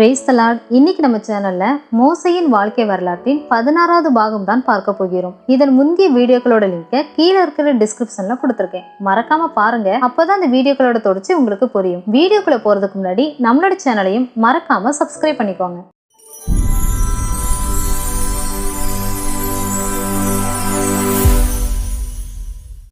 Brace தலாட் இன்னைக்கு நம்ம சேனல்ல மோசையின் வாழ்க்கை வரலாற்றின் பதினாறாவது பாகம் தான் பார்க்க போகிறோம். இதன் முந்தைய வீடியோக்களோட லிங்கை கீழே இருக்கிற டிஸ்கிரிப்ஷன்ல கொடுத்துருக்கேன். மறக்காம பாருங்க. அப்பதான் அந்த வீடியோக்களோட தொடர்ச்சி உங்களுக்கு புரியும். வீடியோக்குள்ள போறதுக்கு முன்னாடி நம்மளோட சேனலையும் மறக்காம சப்ஸ்கிரைப் பண்ணிக்கோங்க.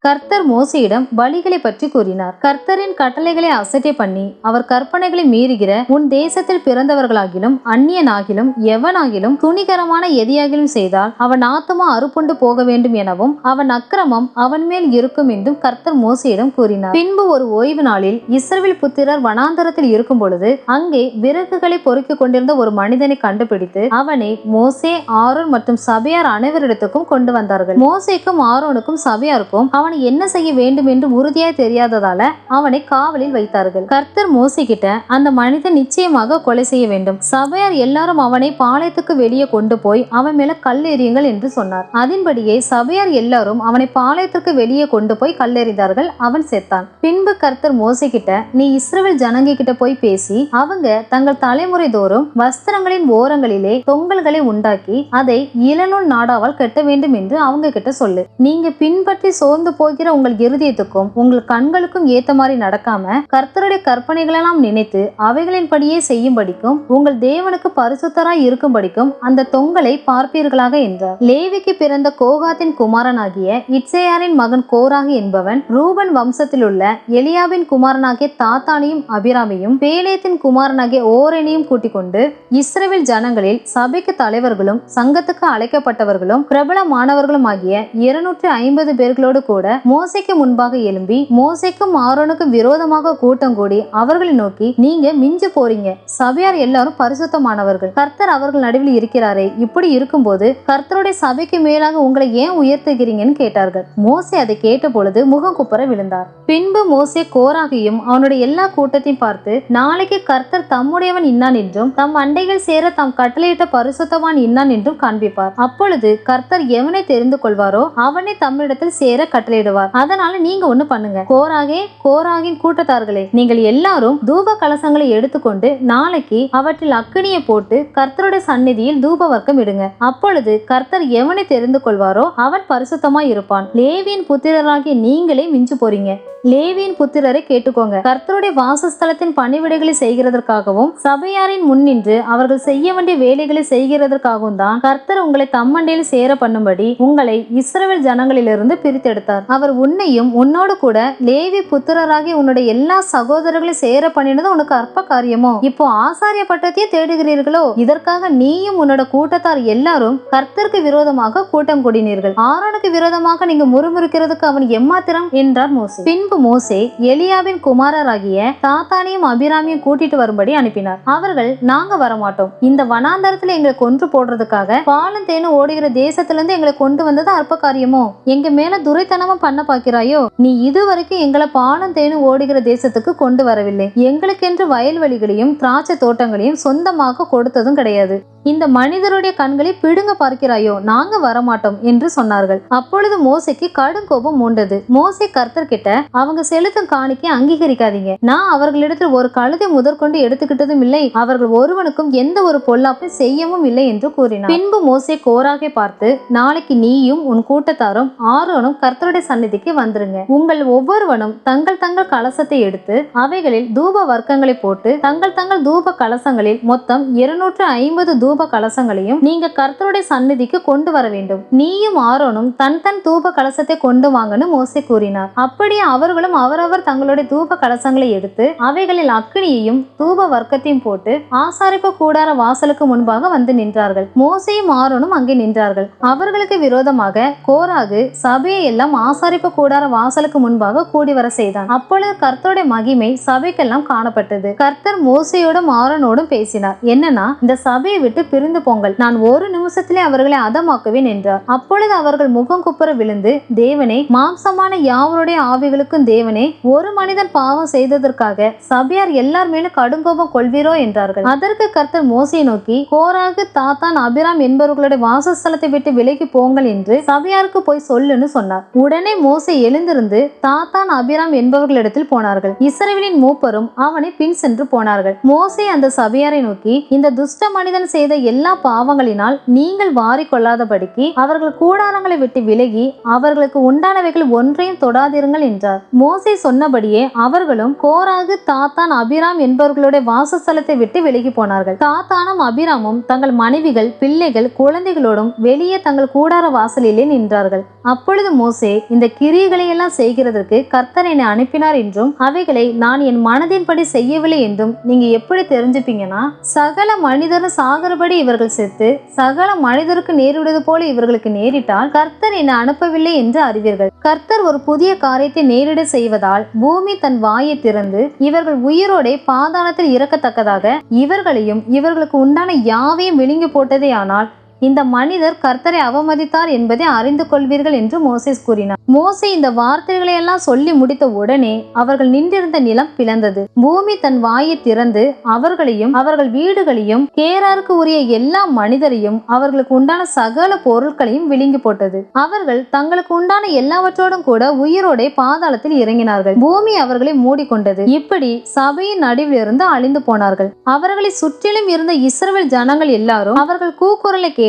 கர்த்தர் மோசையிடம் பலிகளை பற்றி கூறினார். கர்த்தரின் கட்டளைகளை அசட்டை பண்ணி அவர் கற்பனைகளை மீறுகிற உன் தேசத்தில் பிறந்தவர்களாகிலும் அந்நியனாகிலும் எவனாகிலும் துணிகரமான எதியாகிலும் செய்தால் அவன் ஆத்துமா அறுப்புண்டு போக வேண்டும் எனவும் அவன் அக்கிரமம் அவன் மேல் இருக்கும் என்றும் கர்த்தர் மோசையிடம் கூறினார். பின்பு ஒரு ஓய்வு நாளில் இஸ்ரேல் புத்திரர் வனாந்தரத்தில் இருக்கும் பொழுது அங்கே விறகுகளை பொறுக்கிக் கொண்டிருந்த ஒரு மனிதனை கண்டுபிடித்து அவனை மோசே ஆரோன் மற்றும் சபையார் அனைவரிடத்துக்கும் கொண்டு வந்தார்கள். மோசேக்கும் ஆரோனுக்கும் சபையாருக்கும் அவன் என்ன செய்ய வேண்டும் என்று உறுதியாய் தெரியாததால அவனை காவலில் வைத்தார்கள். கர்த்தர் மோசிக்கிட்ட அந்த மனிதன் நிச்சயமாக கொலை செய்ய வேண்டும். சபையார் எல்லாரும் அவனை பாளையத்துக்கு வெளியே கொண்டு போய் அவன் மேல கல் எறியுங்கள் என்று சொன்னார். அதன்படியே சபையார் எல்லாரும் அவனை பாளையத்திற்கு வெளியே கொண்டு போய் கல்லெறிந்தார்கள் அவன் செத்தான். பின்பு கர்த்தர் மோசிக்கிட்ட நீ இஸ்ரவேல் ஜனங்க கிட்ட போய் பேசி அவங்க தங்கள் தலைமுறை தோறும் வஸ்திரங்களின் ஓரங்களிலே தொங்கல்களை உண்டாக்கி அதை இளநூல் நாடாவால் கட்ட வேண்டும் என்று அவங்க கிட்ட சொல்லு. நீங்க பின்பற்றி சோர்ந்து போகிற உங்கள் இருதயத்துக்கும் உங்கள் கண்களுக்கும் ஏத்த மாதிரி நடக்காம கர்த்தருடைய கற்பனைகளெல்லாம் நினைத்து அவைகளின்படியே செய்யும்படிக்கும் உங்கள் தேவனுக்கு பரிசுத்தராய் இருக்கும்படிக்கும் அந்த தொங்கலை பார்ப்பீர்களாக என்றார். லேவிக்கு பிறந்த கோகாத்தின் குமாரனாகிய இட்சையாரின் மகன் கோராகி என்பவன் ரூபன் வம்சத்தில் உள்ள எலியாவின் குமாரனாகிய தாத்தானையும் அபிராமியும் பேலேத்தின் குமாரனாகிய ஓரணியும் கூட்டிக் கொண்டு இஸ்ரவேல் ஜனங்களில் சபைக்கு தலைவர்களும் சங்கத்துக்கு அழைக்கப்பட்டவர்களும் பிரபலமானவர்களும் ஆகிய இருநூற்றி ஐம்பது பேர்களோடு கூட மோசைக்கு முன்பாக எழும்பி மோசைக்கும் ஆரோனுக்கும் விரோதமாக கூட்டம் கூடி அவர்களை நோக்கி நீங்க மிஞ்சு போறீங்க. சபையார் எல்லாரும் பரிசுத்தமானவர்கள். கர்த்தர் அவர்கள் நடுவில் இருக்கிறாரே. இப்படி இருக்கும்போது கர்த்தருடைய சபைக்கு மேலாக உங்களை ஏன் உயர்த்துகிறீங்கன்னு கேட்டார்கள். மோசை அதை கேட்ட பொழுது முகம் குப்புற விழுந்தார். பின்பு மோசே கோராகியும் அவனுடைய எல்லா கூட்டத்தையும் பார்த்து நாளைக்கு கர்த்தர் தம்முடையவன் இன்னான் என்றும் தம் அண்டைகள் சேர தாம் கட்டளையிட்ட பரிசுத்தவான் இன்னான் என்றும் காண்பிப்பார். அப்பொழுது கர்த்தர் எவனை தெரிந்து கொள்வாரோ அவனை தம்மிடத்தில் சேர கட்டளை கட்டளையிடுவார் அதனால நீங்க ஒண்ணு பண்ணுங்க. கோராகே கோராகின் கூட்டத்தார்களே நீங்கள் எல்லாரும் தூப கலசங்களை எடுத்துக்கொண்டு நாளைக்கு அவற்றில் அக்கினியை போட்டு கர்த்தருடைய சந்நிதியில் தூப வர்க்கம் இடுங்க. அப்பொழுது கர்த்தர் எவனை தெரிந்து கொள்வாரோ அவன் பரிசுத்தமா இருப்பான். லேவியின் புத்திரராகிய நீங்களே மிஞ்சு போறீங்க. லேவியின் புத்திரரை கேட்டுக்கோங்க. கர்த்தருடைய வாசஸ்தலத்தின் பணிவிடைகளை செய்கிறதற்காகவும் சபையாரின் முன்னின்று அவர்கள் செய்ய வேண்டிய வேலைகளை செய்கிறதற்காகவும் தான் கர்த்தர் உங்களை தம்மண்டையில் சேர பண்ணும்படி உங்களை இஸ்ரவேல் ஜனங்களிலிருந்து பிரித்தெடுத்தார். அவர் உன்னையும் உன்னோடு கூட லேவி புத்திரராகி உன்னுடைய எல்லா சகோதரர்களையும் சேர பண்ணினது உனக்கு அற்ப காரியமோ? இப்போ ஆசாரிய பட்டத்தையே தேடுகிறீர்களோ? இதற்காக நீயும் உன்னோட கூட்டத்தார் எல்லாரும் கர்த்தருக்கு விரோதமாக கூட்டம் கூடினீர்கள். ஆரோனுக்கு விரோதமாக நீங்க முறுமுறுக்கிறதுக்கு அவன் எம்மாத்திரம்? என்றார் மோசே. பின்பு மோசே எலியாவின் குமாரராகிய தாத்தானியும் அபிராமியும் கூட்டிட்டு வரும்படி அனுப்பினார். அவர்கள் நாங்க வரமாட்டோம். இந்த வனாந்தரத்துல எங்களை கொன்று போடுறதுக்காக பாலும் தேனும் ஓடுகிற தேசத்திலிருந்து எங்களை கொண்டு வந்தது அற்ப காரியமோ? எங்க மேல துரைத்தனமா பண்ண பாக்கிறாயோ நீ இதுவரைக்கும் எங்களை பானம் தேனும் ஓடுகிற தேசத்துக்கு கொண்டு வரவில்லை. எங்களுக்கென்று வயல்வெளிகளையும் திராட்சை தோட்டங்களையும் சொந்தமாக கொடுத்ததும் கிடையாது. இந்த மனிதருடைய கண்களை பிடுங்க பார்க்கிறாயோ? நாங்க வரமாட்டோம் என்று சொன்னார்கள். அப்பொழுது மோசைக்கு கடும் கோபம் மூண்டது. மோசை கர்த்தர் கிட்ட அவங்க செலுத்தும் காணிக்கை அங்கீகரிக்காதீங்க. நான் அவர்களிடத்தில் ஒரு கழுதை முதற்கொண்டு எடுத்துக்கிட்டதும் இல்லை. அவர்கள் ஒருவனுக்கும் எந்த ஒரு பொல்லாப்பும் செய்யவும் இல்லை என்று கூறினார். பின்பு மோசை கோராகை பார்த்து நாளைக்கு நீயும் உன் கூட்டத்தாரும் ஆரோனும் கர்த்தருடைய சன்னிதிக்கு வந்துருங்க. உங்கள் ஒவ்வொருவனும் தங்கள் தங்கள் கலசத்தை எடுத்து அவைகளில் தூப வர்க்கங்களை போட்டு தங்கள் தங்கள் தூப கலசங்களில் மொத்தம் இருநூற்று ஐம்பது தூப தூப கலசங்களையும் நீங்க கர்த்தருடைய சந்நிதிக்கு கொண்டு வர வேண்டும். நீயும் ஆரோனும் தன் தன் தூப கலசத்தை கொண்டு வாங்கன்னு மோசை கூறினார். அப்படியே அவர்களும் அவரவர் தங்களுடைய தூப கலசங்களை எடுத்து அவைகளில் அக்கினியையும் தூப வர்க்கத்தையும் போட்டு ஆசாரிப்பு கூடார வாசலுக்கு முன்பாக வந்து நின்றார்கள். மோசையும் ஆரோனும் அங்கே நின்றார்கள். அவர்களுக்கு விரோதமாக கோராகு சபையை எல்லாம் ஆசாரிப்பு கூடார வாசலுக்கு முன்பாக கூடி வர செய்தான். அப்பொழுது கர்த்தருடைய மகிமை சபைக்கெல்லாம் காணப்பட்டது. கர்த்தர் மோசையோடும் ஆரோனோடும் பேசினார். என்னன்னா இந்த சபையை விட்டு வைத்து பிரிந்து போங்கள். நான் ஒரு நிமிஷத்திலே அவர்களை அதமாக்குவேன் என்றார். அப்பொழுது அவர்கள் முகம் குப்புற விழுந்து தேவனே மாம்சமான யாவருடைய ஆவிகளுக்கும் தேவனே ஒரு மனிதன் பாவம் செய்ததற்காக சபையார் எல்லார் மேலும் கடுங்கோபம் கொள்வீரோ என்றார்கள். அதற்கு கர்த்தர் மோசையை நோக்கி கோராகு தாத்தான் அபிராம் என்பவர்களுடைய வாசஸ்தலத்தை விட்டு விலகி போங்கள் என்று சபையாருக்கு போய் சொல்லுன்னு சொன்னார். உடனே மோசை எழுந்திருந்து தாத்தான் அபிராம் என்பவர்களிடத்தில் போனார்கள். இஸ்ரவேலின் மூப்பரும் அவனை பின் சென்று போனார்கள். மோசே அந்த சபையாரை நோக்கி இந்த துஷ்ட மனிதன் செய்த எல்லா பாவங்களினால் நீங்கள் வாரி கொள்ளாதபடிக்கு அவர்கள் கூடாரங்களை விட்டு விலகி அவர்களுக்கு உண்டானவைகள் ஒன்றையும் தொடாதிருங்கள் என்றார். மோசே சொன்னபடியே அவர்களும் கோராகு தாத்தான் அபிராம் என்பவர்களுடைய வாசஸ்தலத்தை விட்டு விலகி போனார்கள். தாத்தானும் அபிராமும் தங்கள் மனைவிகள் பிள்ளைகள் குழந்தைகளோடும் வெளியே தங்கள் கூடார வாசலிலே நின்றார்கள். அப்பொழுது மோசே இந்த கிரியைகளை எல்லாம் செய்கிறதற்கு கர்த்தர் என்னை அனுப்பினார் என்றும் அவைகளை நான் என் மனதின்படி செய்யவில்லை என்றும் நீங்க எப்படி தெரிஞ்சுப்பீங்கன்னா சகல மனிதரும் சாகிறபடி இவர்கள் செத்து சகல மனிதருக்கு நேரிடுவது போல இவர்களுக்கு நேரிட்டால் கர்த்தர் என்னை அனுப்பவில்லை என்று அறிவீர்கள். கர்த்தர் ஒரு புதிய காரியத்தை நேரிட செய்வதால் பூமி தன் வாயை திறந்து இவர்கள் உயிரோடே பாதாளத்தில் இறக்கத்தக்கதாக இவர்களையும் இவர்களுக்கு உண்டான யாவையும் விழுங்கி போட்டதே ஆனால் இந்த மனிதர் கர்த்தரை அவமதித்தார் என்பதை அறிந்து கொள்வீர்கள் என்று மோசேஸ் கூறினார். மோசே இந்த வார்த்தைகளை எல்லாம் சொல்லி முடித்த உடனே அவர்கள் நின்றிருந்த நிலம் பிளந்தது. பூமி தன் வாயை திறந்து அவர்களையும் அவர்கள் வீடுகளையும் கேராருக்கு உரிய எல்லா மனிதரையும் அவர்களுக்கு உண்டான சகல பொருட்களையும் விழுங்கி போட்டது. அவர்கள் தங்களுக்கு உண்டான எல்லாவற்றோடும் கூட உயிரோடே பாதாளத்தில் இறங்கினார்கள். பூமி அவர்களை மூடிக்கொண்டது. இப்படி சபையின் நடுவில் இருந்து அழிந்து போனார்கள். அவர்களை சுற்றிலும் இருந்த இஸ்ரவேல் ஜனங்கள் எல்லாரும் அவர்கள் கூக்குரலை கேட்டு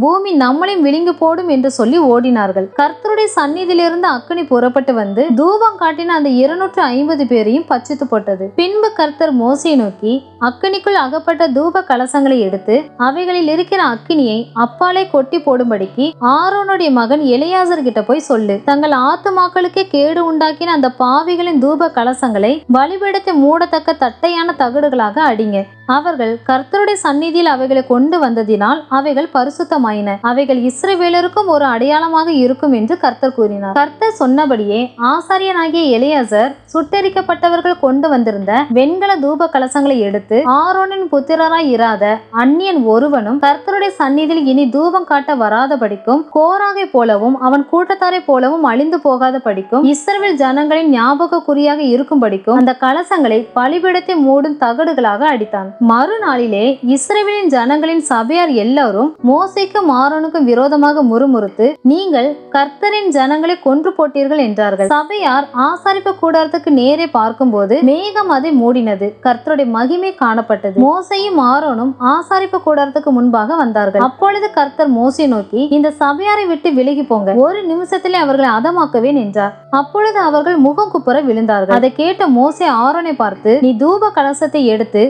பூமி நம்மளையும் விழுங்கி போடும் என்று சொல்லி ஓடினார்கள். கர்த்தருடைய சந்நிதியிலிருந்து அக்கினி புறப்பட்டு வந்து தூபம் காட்டின அந்த இருநூற்று ஐம்பது பேரையும் பச்சித்து போட்டது. பின்பு கர்த்தர் மோசையை நோக்கி அக்கினிக்குள் அகப்பட்ட தூப கலசங்களை எடுத்து அவைகளில் இருக்கிற அக்கினியை அப்பாலே கொட்டி போடும்படிக்கு ஆரோனுடைய மகன் இளையாசர் கிட்ட போய் சொல்லு. தங்கள் ஆத்துமாக்களுக்கே கேடு உண்டாக்கின அந்த பாவிகளின் தூப கலசங்களை பலிபீடத்தை மூடத்தக்க தட்டையான தகடுகளாக அடிங்க. அவர்கள் கர்த்தருடைய சந்நிதியில் அவைகளை கொண்டு வந்ததினால் அவைகள் பரிசுத்தமாயின. அவைகள் இஸ்ரவேலருக்கும் ஒரு அடையாளமாக இருக்கும் என்று கர்த்தர் கூறினார். கர்த்தர் சொன்னபடியே ஆசாரியனாகிய எலியாசர் சுட்டெரிக்கப்பட்டவர்கள் கொண்டு வந்திருந்த வெண்கல தூப கலசங்களை எடுத்து ஆரோனின் புத்திரராய் இராத அந்நியன் ஒருவனும் கர்த்தருடைய சந்நிதியில் இனி தூபம் காட்ட வராதபடிக்கும் கோராகை போலவும் அவன் கூட்டத்தாரை போலவும் அழிந்து போகாத படிக்கும் இஸ்ரவேல் ஜனங்களின் ஞாபக குறியாக இருக்கும்படிக்கும் அந்த கலசங்களை பலிபீடத்தை மூடும் தகடுகளாக அடித்தான். மறுநாளிலே இஸ்ரேவேலின் ஜனங்களின் சபையார் எல்லாரும் மோசைக்கும் ஆரோனுக்கும் விரோதமாக முறுமுறுத்து நீங்கள் கர்த்தரின் ஜனங்களை கொன்று போட்டீர்கள் என்றார்கள். சபையார் ஆசாரிப்பு கூடாரத்துக்கு நேரே பார்க்கும்போது மேகம் அதை மூடினது. கர்த்தருடைய மகிமை காணப்பட்டது. மோசையும் ஆரோனும் ஆசாரிப்பு கூடாரத்துக்கு முன்பாக வந்தார்கள். அப்பொழுது கர்த்தர் மோசை நோக்கி இந்த சபையாரை விட்டு விலகி போங்க. ஒரு நிமிஷத்திலே அவர்களை அதமாக்குவேன் என்றார். அப்பொழுது அவர்கள் முகம் குப்புற விழுந்தார்கள். அதை கேட்ட மோசை ஆரோனை பார்த்து நீ தூப கலசத்தை எடுத்து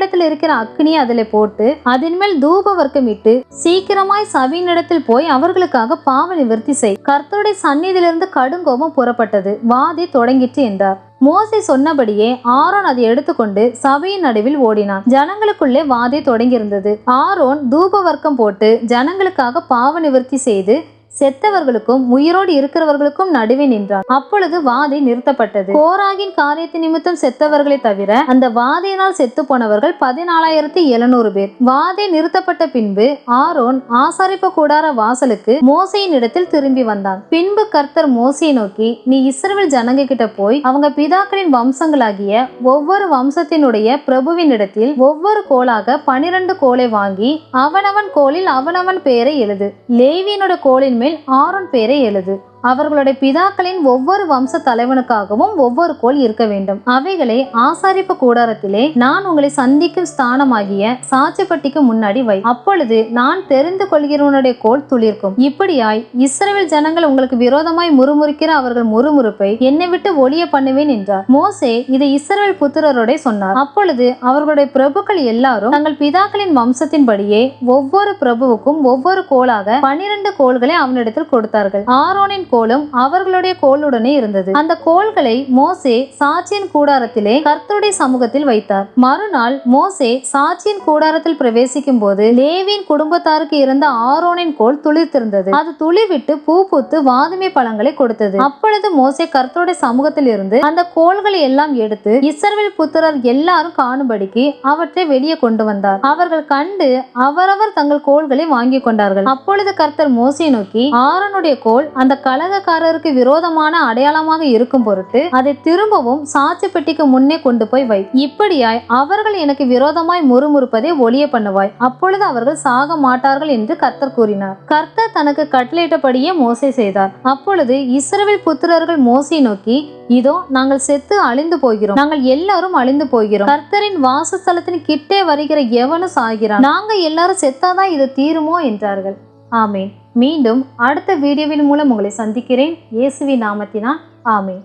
அவரிடத்தில் இருக்கிற அக்னியை அதில் போட்டு அதன் மேல் தூப வர்க்கம் இட்டு சீக்கிரமாய் சபையினிடத்தில் போய் அவர்களுக்காக பாவ நிவர்த்தி செய். கர்த்தருடைய சந்நிதியிலிருந்து கடுங்கோபம் புறப்பட்டது. வாதி தொடங்கிற்று என்றார். மோசை சொன்னபடியே ஆரோன் அதை எடுத்துக்கொண்டு சபையின் நடுவில் ஓடினான். ஜனங்களுக்குள்ளே வாதை தொடங்கியிருந்தது. ஆரோன் தூப வர்க்கம் போட்டு ஜனங்களுக்காக பாவ நிவர்த்தி செய்து செத்தவர்களுக்கும் உயிரோடு இருக்கிறவர்களுக்கும் நடுவே நின்றான். அப்பொழுது வாதை நிறுத்தப்பட்டது. கோராகின் காரியத்து நிமித்தம் செத்தவர்களை தவிர அந்த வாதையினால் செத்து போனவர்கள் பதினாலாயிரத்தி எழுநூறு பேர். வாதை நிறுத்தப்பட்ட பின்பு ஆரோன் ஆசாரிப்பு கூடார வாசலுக்கு மோசையின் இடத்தில் திரும்பி வந்தான். பின்பு கர்த்தர் மோசையை நோக்கி நீ இஸ்ரவேல் ஜனங்க கிட்ட போய் அவங்க பிதாக்களின் வம்சங்களாகிய ஒவ்வொரு வம்சத்தினுடைய பிரபுவின் இடத்தில் ஒவ்வொரு கோலாக பனிரெண்டு கோலை வாங்கி அவனவன் கோலில் அவனவன் பெயரை எழுது. லேவியனோட கோலின் மேல் ஆரோன் பெயரை எழுது. அவர்களுடைய பிதாக்களின் ஒவ்வொரு வம்ச தலைவனுக்காகவும் ஒவ்வொரு கோல் இருக்க வேண்டும். அவைகளை ஆசாரிப்பு கூடாரத்திலே நான் உங்களை சந்திக்கும் ஸ்தானமாகிய சாட்சிப்பட்டிக்கு முன்னாடி வை. அப்பொழுது நான் தெரிந்து கொள்கிறவனுடைய கோல் துளிர்க்கும். இப்படியாய் இஸ்ரேல் ஜனங்கள் உங்களுக்கு விரோதமாய் முறுமுறுக்கிற அவர்கள் முறுமுறுப்பை என்னை விட்டு ஒளிய பண்ணுவேன் என்றார். மோசே இதை இஸ்ரேல் புத்திரரோட சொன்னார். அப்பொழுது அவர்களுடைய பிரபுக்கள் எல்லாரும் தங்கள் பிதாக்களின் வம்சத்தின்படியே ஒவ்வொரு பிரபுவுக்கும் ஒவ்வொரு கோலாக பனிரெண்டு கோள்களை அவனிடத்தில் கொடுத்தார்கள். ஆரோனின் கோலும் அவர்களுடைய கோலுடனே இருந்தது. அந்த கோல்களை மோசே சாட்சியின் கூடாரத்திலே கர்த்தருடைய சமூகத்தில் வைத்தார். மறுநாள் மோசே சாட்சியின் கூடாரத்தில் பிரவேசிக்கும் போது லேவியின் குடும்பத்தாருக்கு இருந்த ஆரோனின் கோல் துளிர்த்திருந்தது. அது துளிவிட்டு பூ பூத்து வாதுமை பழங்களை கொடுத்தது. அப்பொழுது மோசே கர்த்தருடைய சமூகத்தில் இருந்து அந்த கோல்களை எல்லாம் எடுத்து இஸ்ரவேல் புத்திரர் எல்லாரும் காணும்படிக்கு அவற்றை வெளியே கொண்டு வந்தார். அவர்கள் கண்டு அவரவர் தங்கள் கோள்களை வாங்கி கொண்டார்கள். அப்பொழுது கர்த்தர் மோசை நோக்கி ஆரோனுடைய கோல் அந்த கலகக்காரருக்கு விரோதமான அடையாளமாக இருக்கும் பொருட்டு அதை திரும்பவும் சாட்சி பெட்டிக்கு முன்னே கொண்டு போய் வை. இப்படியாய் அவர்கள் எனக்கு விரோதமாய் முறுமுறுப்பதை ஒளிய பண்ணுவாய். அப்பொழுது அவர்கள் சாக மாட்டார்கள் என்று கர்த்தர் கூறினார். கர்த்தர் தனக்கு கட்டளையிட்டபடியே மோசை செய்தார். அப்பொழுது இஸ்ரவேல் புத்திரர்கள் மோசை நோக்கி இதோ நாங்கள் செத்து அழிந்து போகிறோம். நாங்கள் எல்லாரும் அழிந்து போகிறோம். கர்த்தரின் வாசஸ்தலத்தின் கிட்டே வருகிற எவனும் சாகிறான். நாங்க எல்லாரும் செத்தாதான் இது தீருமோ? என்றார்கள். ஆமேன். மீண்டும் அடுத்த வீடியோவின் மூலம் உங்களை சந்திக்கிறேன். இயேசுவி நாமத்தினால் ஆமேன்.